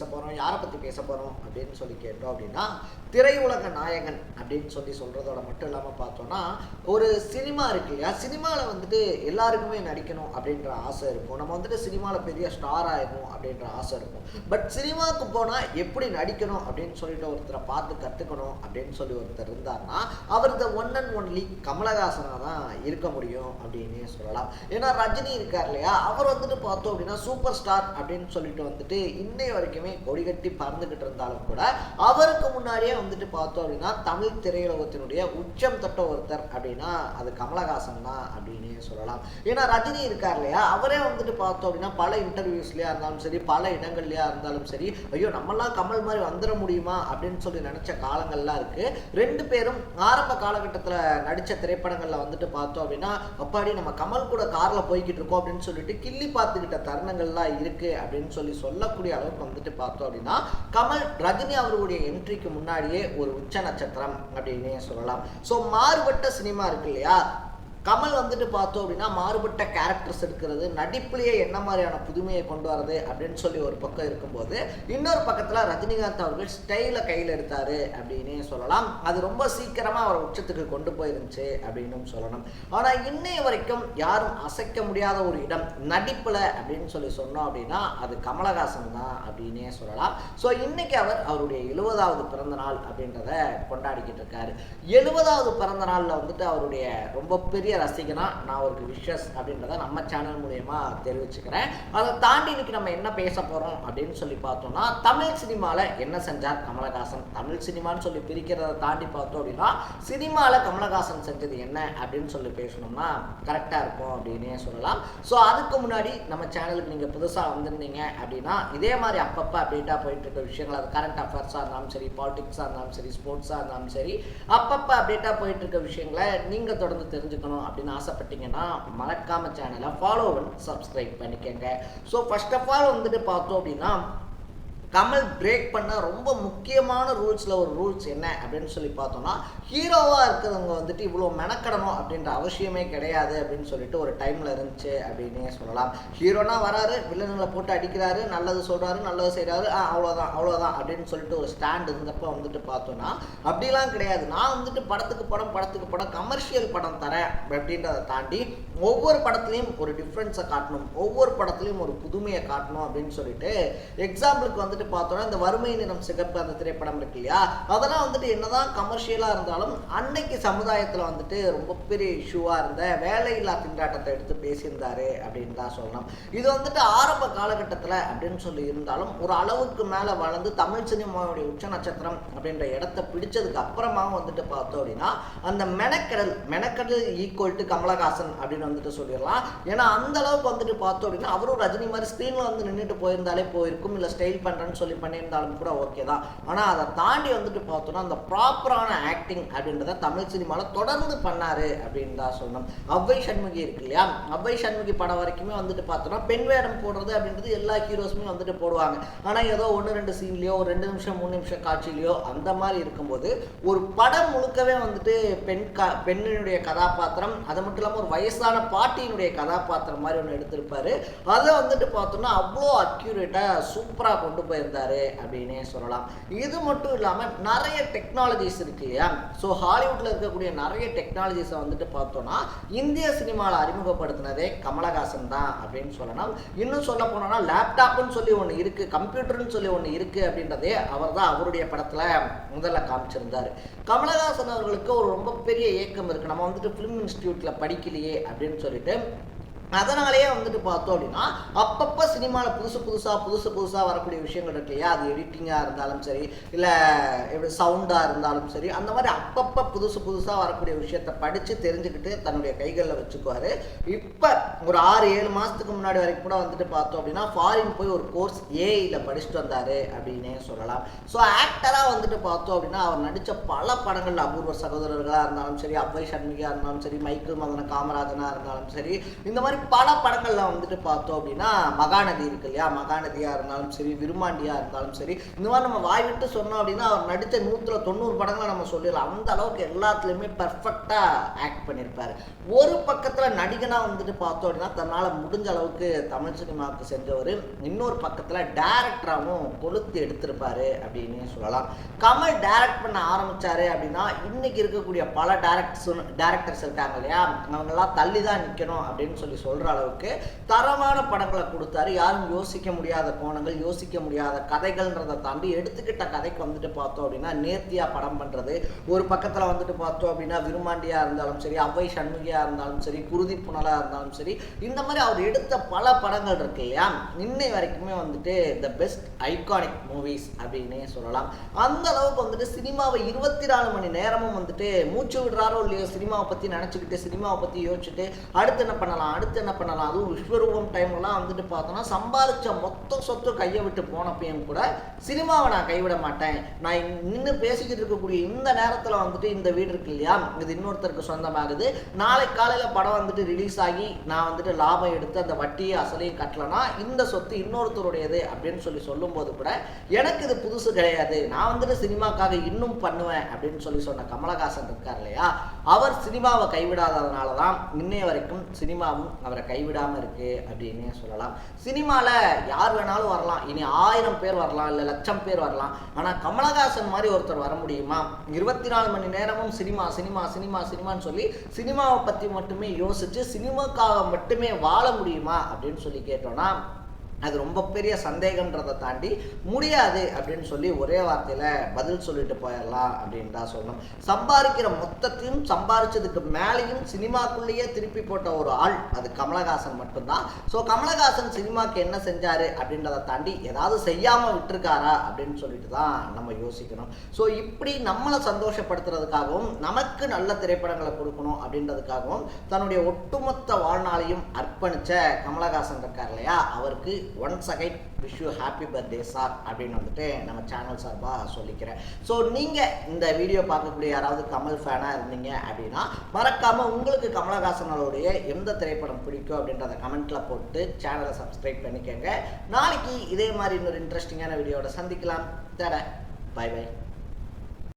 பேச போகிறோம் யாரை பற்றி பேச போகிறோம் அப்படின்னு சொல்லி கேட்டோம் அப்படின்னா திரையுலக நாயகன் அப்படின்னு சொல்லி சொல்கிறதோட மட்டும் இல்லாமல் பார்த்தோன்னா ஒரு சினிமா இருக்கு இல்லையா? சினிமாவில் வந்துட்டு எல்லாருக்குமே நடிக்கணும் அப்படின்ற ஆசை இருக்கும். நம்ம வந்துட்டு சினிமாவில் பெரிய ஸ்டார் ஆகணும் அப்படின்ற ஆசை இருக்கும். பட் சினிமாவுக்கு போனால் எப்படி நடிக்கணும் அப்படின்னு சொல்லிட்டு ஒருத்தரை பார்த்து கற்றுக்கணும் அப்படின்னு சொல்லி ஒருத்தர் இருந்தார்னா அவர் இந்த ஒன் அண்ட் ஒன்லி கமலஹாசனாக தான் இருக்க முடியும் அப்படின்னே சொல்லலாம். ஏன்னா ரஜினி இருக்கார் இல்லையா? அவர் வந்துட்டு பார்த்தோம் அப்படின்னா சூப்பர் ஸ்டார் அப்படின்னு சொல்லிட்டு வந்துட்டு இன்னை வரைக்குமே கொடி கட்டி பறந்துக்கிட்டு இருந்தாலும் கூட அவருக்கு முன்னாடியே வந்துட்டு பார்த்தோம் அப்படின்னா தமிழ் திரையுலகத்தினுடைய உச்சம் தொட்ட ஒருத்தர் அப்படின்னா அது கமலஹாசன் தான் அப்படின்னு சொல்லலாம். ஏன்னா ரஜினி இருக்கார் இல்லையா? அவரே வந்துட்டு பார்த்தோம் அப்படின்னா பல இன்டர்வியூஸ்லயா இருந்தாலும் சரி பல இடங்கள்லயா இருந்தாலும் சரி ஐயோ நம்மளாம் கமல் மாதிரி வந்துட முடியுமா அப்படின்னு சொல்லி நினைச்ச காலங்கள்லாம் இருக்கு. ரெண்டு பேரும் ஆரம்ப காலகட்டத்தில் நடித்த திரைப்படங்களில் வந்துட்டு பார்த்தோம் அப்படின்னா அப்பாடி நம்ம கமல் கூட காரில் போய்கிட்டு இருக்கோம் அப்படின்னு சொல்லிட்டு கிள்ளி பார்த்துக்கிட்ட தருணங்கள்லாம் இருக்கு அப்படின்னு சொல்லி சொல்லக்கூடிய அளவுக்கு வந்துட்டு பார்த்தோம் அப்படின்னா கமல் ரஜினி அவர்களுடைய என்ட்ரிக்கு முன்னாடியே ஒரு உச்ச நட்சத்திரம் அப்படின்னே சொல்லலாம். ஸோ மாறுபட்ட சினிமா இருக்கு இல்லையா? கமல் வந்துட்டு பார்த்தோம் அப்படின்னா மாறுபட்ட கேரக்டர்ஸ் எடுக்கிறது நடிப்புலேயே என்ன மாதிரியான புதுமையை கொண்டு வரது அப்படின்னு சொல்லி ஒரு பக்கம் இருக்கும்போது இன்னொரு பக்கத்தில் ரஜினிகாந்த் அவர்கள் ஸ்டைலை கையில் எடுத்தாரு அப்படின்னே சொல்லலாம். அது ரொம்ப சீக்கிரமாக அவர் உச்சத்துக்கு கொண்டு போயிருந்துச்சு அப்படின்னும் சொல்லணும். ஆனால் இன்னைய வரைக்கும் யாரும் அசைக்க முடியாத ஒரு இடம் நடிப்பில் அப்படின்னு சொல்லி சொன்னோம் அப்படின்னா அது கமலஹாசன் தான் அப்படின்னே சொல்லலாம். ஸோ இன்னைக்கு அவர் அவருடைய எழுபதாவது பிறந்த நாள் அப்படின்றத கொண்டாடிக்கிட்டு இருக்காரு. எழுபதாவது பிறந்த நாளில் வந்துட்டு அவருடைய ரொம்ப பெரிய ரசிகனா நான் ஒரு விஷஸ் அப்படின்றத நம்ம சேனல் மூலயமா தெரிவிச்சுக்கிறேன். அதை தாண்டி இன்னைக்கு நம்ம என்ன பேச போகிறோம் அப்படின்னு சொல்லி பார்த்தோம்னா தமிழ் சினிமாவில் என்ன செஞ்சார் கமலஹாசன்? தமிழ் சினிமான்னு சொல்லி பிரிக்கிறத தாண்டி பார்த்தோம் அப்படின்னா சினிமாவில் கமலஹாசன் செஞ்சது என்ன அப்படின்னு சொல்லி பேசணும்னா கரெக்டாக இருக்கும் அப்படின்னே சொல்லலாம். ஸோ அதுக்கு முன்னாடி நம்ம சேனலுக்கு நீங்கள் புதுசாக வந்திருந்தீங்க அப்படின்னா இதே மாதிரி அப்பப்போ அப்டேட்டாக போயிட்டு இருக்க விஷயங்கள் அது கரண்ட் அஃபேர்ஸாக இருந்தாலும் சரி பாலிடிக்ஸாக இருந்தாலும் சரி ஸ்போர்ட்ஸாக இருந்தாலும் சரி அப்பப்போ அப்டேட்டாக போயிட்டு இருக்க விஷயங்களை நீங்கள் தொடர்ந்து தெரிஞ்சுக்கணும். அப்படின்னு ஆசைப்பட்டீங்கன்னா மறக்காம சேனலை ஃபாலோ பண்ணி சப்ஸ்கிரைப் பண்ணிக்கோங்க. ஸோ ஃபர்ஸ்ட் ஆஃப் ஆல் வந்துட்டு பார்த்தோம் அப்படின்னா கமல் பிரேக் பண்ண ரொம்ப முக்கியமான ரூல்ஸில் ஒரு ரூல்ஸ் என்ன அப்படின்னு சொல்லி பார்த்தோம்னா ஹீரோவாக இருக்கிறவங்க வந்துட்டு இவ்வளோ மெனக்கடணும் அப்படின்ற அவசியமே கிடையாது அப்படின்னு சொல்லிட்டு ஒரு டைமில் இருந்துச்சு அப்படின்னே சொல்லலாம். ஹீரோனா வராரு வில்லனுங்களை போட்டு அடிக்கிறாரு நல்லது சொல்கிறாரு நல்லது செய்கிறாரு ஆ அவ்வளோதான் அவ்வளோதான் அப்படின்னு சொல்லிட்டு ஒரு ஸ்டாண்ட் இருந்தப்போ வந்துட்டு பார்த்தோன்னா அப்படிலாம் கிடையாது. நான் வந்துட்டு படத்துக்கு படம் படத்துக்கு படம் கமர்ஷியல் படம் தரேன் அப்படின்றத தாண்டி ஒவ்வொரு படத்துலையும் ஒரு டிஃப்ரென்ஸை காட்டணும் ஒவ்வொரு படத்துலையும் ஒரு புதுமையை காட்டணும் அப்படின்னு சொல்லிட்டு எக்ஸாம்பிளுக்கு வந்துட்டு பார்த்தோன்னா இந்த வறுமை நிறம் சிகப்பு அந்த திரைப்படம் இருக்கு இல்லையா? அதெல்லாம் வந்துட்டு என்னதான் கமர்ஷியலாக இருந்தாலும் அன்னைக்கு சமுதாயத்தில் வந்துட்டு ரொம்ப பெரிய இஷ்யூவாக இருந்த வேலையில்லா திண்டாட்டத்தை எடுத்து பேசியிருந்தாரு அப்படின்னு தான் சொல்லணும். இது வந்துட்டு ஆரம்ப காலகட்டத்தில் அப்படின்னு சொல்லி இருந்தாலும் ஒரு அளவுக்கு மேலே வளர்ந்து தமிழ் சினிமாவுடைய உச்ச நட்சத்திரம் அப்படின்ற இடத்த பிடிச்சதுக்கு அப்புறமாவும் வந்துட்டு பார்த்தோம் அப்படின்னா அந்த மெனக்கடல் மெனக்கடல் ஈக்குவல் டு கமலஹாசன் அப்படின்னு வந்துட்டு சொல்லிடலாம். ஏன்னா அந்த அளவுக்கு வந்துட்டு பார்த்தோம் அப்படின்னா அவரும் ரஜினி மாதிரி ஸ்க்ரீனில் வந்து நின்றுட்டு போயிருந்தாலே போயிருக்கும் இல்லை ஸ்டைல் பண்ணுறேன்னு சொல்லி பண்ணியிருந்தாலும் கூட ஓகே தான். ஆனால் அதை தாண்டி வந்துட்டு பார்த்தோன்னா அந்த ப்ராப்பரான ஆக்டிங் அப்படின்றத தமிழ் சினிமாவில் தொடர்ந்து பண்ணாரு அப்படின்னு தான் சொல்லணும். அவ்வை சண்முகி இருக்கு இல்லையா? அவ்வை சண்முகி படம் வரைக்குமே வந்துட்டு பார்த்தோன்னா பெண் வேடம் போடுறது அப்படின்றது எல்லா ஹீரோஸுமே வந்துட்டு போடுவாங்க. ஆனால் ஏதோ ஒன்று ரெண்டு சீன்லேயோ ஒரு ரெண்டு நிமிஷம் மூணு நிமிஷம் காட்சியிலையோ அந்த மாதிரி இருக்கும்போது ஒரு படம் முழுக்கவே வந்துட்டு பெண் கா பெண்ணினுடைய கதாபாத்திரம் அது மட்டும் இல்லாமல் ஒரு வயசான பாட்டியினுடைய கதாபாத்திரம் மாதிரி ஒன்று எடுத்திருப்பாரு. அதை வந்துட்டு பார்த்தோன்னா அவ்வளோ அக்யூரேட்டாக சூப்பராக கொண்டு போய் இருந்தார் அப்படின்னே சொல்லலாம். இது மட்டும் இல்லாமல் நிறைய டெக்னாலஜிஸ் இருக்கு. இல்லையா ஸோ ஹாலிவுட்டில் இருக்கக்கூடிய நிறைய டெக்னாலஜிஸை வந்துட்டு பார்த்தோம்னா இந்திய சினிமாவில் அறிமுகப்படுத்தினதே கமலஹாசன் தான் அப்படின்னு சொல்லலாம். இன்னும் சொல்ல போனோம்னா லேப்டாப்னு சொல்லி ஒன்று இருக்குது கம்ப்யூட்டர்னு சொல்லி ஒன்று இருக்குது அப்படின்றதே அவர் தான் அவருடைய படத்தில் முதல்ல காமிச்சிருந்தார். கமலஹாசன் அவர்களுக்கு ஒரு ரொம்ப பெரிய ஏக்கம் இருக்குது நம்ம வந்துட்டு ஃபிலிம் இன்ஸ்டியூட்டில் படிக்கலையே அப்படின்னு சொல்லிட்டு அதனாலேயே வந்துட்டு பார்த்தோம் அப்படின்னா அப்பப்போ சினிமாவில் புதுசு புதுசாக புதுசு புதுசாக வரக்கூடிய விஷயங்கள் இருக்கு இல்லையா? அது எடிட்டிங்காக இருந்தாலும் சரி இல்லை எப்படி சவுண்டாக இருந்தாலும் சரி அந்த மாதிரி அப்பப்போ புதுசு புதுசாக வரக்கூடிய விஷயத்தை படித்து தெரிஞ்சுக்கிட்டு தன்னுடைய கைகளில் வச்சுக்குவார். இப்போ ஒரு ஆறு ஏழு மாதத்துக்கு முன்னாடி வரைக்கும் கூட வந்துட்டு பார்த்தோம் அப்படின்னா ஃபாரின் போய் ஒரு கோர்ஸ் ஏஐயில் படிச்சுட்டு வந்தார் அப்படின்னே சொல்லலாம். ஸோ ஆக்டராக வந்துட்டு பார்த்தோம் அப்படின்னா அவர் நடித்த பல படங்கள் அபூர்வ சகோதரர்களாக இருந்தாலும் சரி அவ்வை சண்முகியாக இருந்தாலும் சரி மைக்கேல் மதன காமராஜனாக இருந்தாலும் சரி இந்த மாதிரி பல படங்களில் வந்துட்டு பார்த்தோம் அப்படின்னா மகாநதி இருக்கு இல்லையா? மகாநதியாக இருந்தாலும் சரி விருமாண்டியாக இருந்தாலும் சரி இந்த மாதிரி நம்ம வாய் விட்டு சொன்னோம் அப்படின்னா அவர் நடித்த நூற்றில் தொண்ணூறு படங்களை நம்ம சொல்லிடலாம். அந்த அளவுக்கு எல்லாத்துலேயுமே பர்ஃபெக்டாக ஆக்ட் பண்ணியிருப்பார். ஒரு பக்கத்தில் நடிகனாக வந்துட்டு பார்த்தோம் அப்படின்னா தன்னால் முடிஞ்ச அளவுக்கு தமிழ் சினிமாவுக்கு செஞ்சவர் இன்னொரு பக்கத்தில் டேரக்டராகவும் கொளுத்து எடுத்திருப்பாரு அப்படின்னு சொல்லலாம். கமல் டேரக்ட் பண்ண ஆரம்பிச்சாரு அப்படின்னா இன்னைக்கு இருக்கக்கூடிய பல டேரக்டர்ஸ் டேரக்டர்ஸ் இருக்காங்க இல்லையா? அவங்கெல்லாம் தள்ளி தான் நிற்கணும் அப்படின்னு சொல்லி சொல்கிற அளவுக்கு தரமான படங்களை கொடுத்தாரு. யாரும் யோசிக்க முடியாத கோணங்கள் யோசிக்க முடியாத கதைகள்ன்றதை தாண்டி எடுத்துக்கிட்ட கதைக்கு வந்துட்டு பார்த்தோம் அப்படின்னா நேர்த்தியாக படம் பண்ணுறது ஒரு பக்கத்தில் வந்துட்டு பார்த்தோம் அப்படின்னா விருமாண்டியாக இருந்தாலும் சரி அவ்வை சண்முகியாக இருந்தாலும் சரி குருதி புனலாக இருந்தாலும் சரி இந்த மாதிரி அவர் எடுத்த பல படங்கள் இருக்கு இல்லையா? இன்னை வரைக்குமே வந்துட்டு த பெஸ்ட் ஐகானிக் மூவிஸ் அப்படின்னே சொல்லலாம். அந்த அளவுக்கு வந்துட்டு சினிமாவை இருபத்தி நாலு மணி நேரமும் வந்துட்டு மூச்சு விடுறாரோ இல்லையோ சினிமாவை பற்றி நினச்சிக்கிட்டு சினிமாவை பற்றி யோசிச்சுட்டு அடுத்து என்ன பண்ணலாம் அடுத்து என்ன பண்ணலாம்? அதுவும் விஸ்வரூபம் டைம்லாம் வந்துட்டு பார்த்தோன்னா சம்பாதிச்ச மொத்த சொத்து கையை விட்டு போனப்பையும் கூட சினிமாவை நான் கைவிட மாட்டேன். நான் நின்று பேசிக்கிட்டு இருக்கக்கூடிய இந்த நேரத்தில் வந்துட்டு இந்த வீடு இருக்கு இல்லையா? இது இன்னொருத்தருக்கு சொந்தமாகுது. நாளை காலையில் படம் வந்துட்டு ரிலீஸ் ஆகி நான் வந்துட்டு லாபம் எடுத்து அந்த வட்டியை அசலையும் கட்டலனா இந்த சொத்து இன்னொருத்தருடையது அப்படின்னு சொல்லி சொல்லும்போது கூட எனக்கு இது புதுசு கிடையாது. நான் வந்துட்டு சினிமாக்காக இன்னும் பண்ணுவேன் அப்படின்னு சொல்லி சொன்ன கமலஹாசன் இருக்கார் இல்லையா? அவர் சினிமாவை கைவிடாததுனால தான் இன்னைய வரைக்கும் சினிமாவும் அவரை கைவிடாம இருக்கு அப்படின்னு சொல்லலாம். சினிமாவில் யார் வேணாலும் வரலாம். இனி ஆயிரம் பேர் வரலாம் இல்லை லட்சம் பேர் வரலாம். ஆனால் கமலஹாசன் மாதிரி ஒருத்தர் வர முடியுமா? இருபத்தி நாலு மணி நேரமும் சினிமா சினிமா சினிமா சினிமான்னு சொல்லி சினிமாவை பற்றி மட்டுமே யோசிச்சு சினிமாக்காக மட்டுமே வாழ முடியுமா? அப்படின்னு சொல்லி கேட்டோம்னா அது ரொம்ப பெரிய சந்தேகன்றதை தாண்டி முடியாது அப்படின்னு சொல்லி ஒரே வார்த்தையில் பதில் சொல்லிட்டு போயிடலாம் அப்படின்னு தான் சொல்லணும். சம்பாதிக்கிற மொத்தத்தையும் சம்பாதிச்சதுக்கு மேலேயும் சினிமாக்குள்ளேயே திருப்பி போட்ட ஒரு ஆள் அது கமலஹாசன் மட்டும்தான். ஸோ கமலஹாசன் சினிமாக்கு என்ன செஞ்சாரு அப்படின்றத தாண்டி ஏதாவது செய்யாமல் விட்டுருக்காரா அப்படின்னு சொல்லிட்டு தான் நம்ம யோசிக்கணும். ஸோ இப்படி நம்மளை சந்தோஷப்படுத்துறதுக்காகவும் நமக்கு நல்ல திரைப்படங்களை கொடுக்கணும் அப்படின்றதுக்காகவும் தன்னுடைய ஒட்டுமொத்த வாழ்நாளையும் அர்ப்பணிச்ச கமலஹாசன் இருக்கார் இல்லையா? அவருக்கு once again wish you happy birthday sir அப்படின்னு வந்துட்டு நம்ம சேனல் சார்பாக சொல்லிக்கிறேன். ஸோ நீங்கள் இந்த வீடியோ பார்க்கக்கூடிய யாராவது கமல் ஃபேனாக இருந்தீங்க அப்படின்னா மறக்காமல் உங்களுக்கு கமலஹாசனோடைய எந்த திரைப்படம் பிடிக்கும் அப்படின்றத கமெண்ட்டில் போட்டு சேனலை சப்ஸ்கிரைப் பண்ணிக்கோங்க. நாளைக்கு இதே மாதிரி இன்னொரு இன்ட்ரெஸ்டிங்கான வீடியோட சந்திக்கலாம். தர பை பை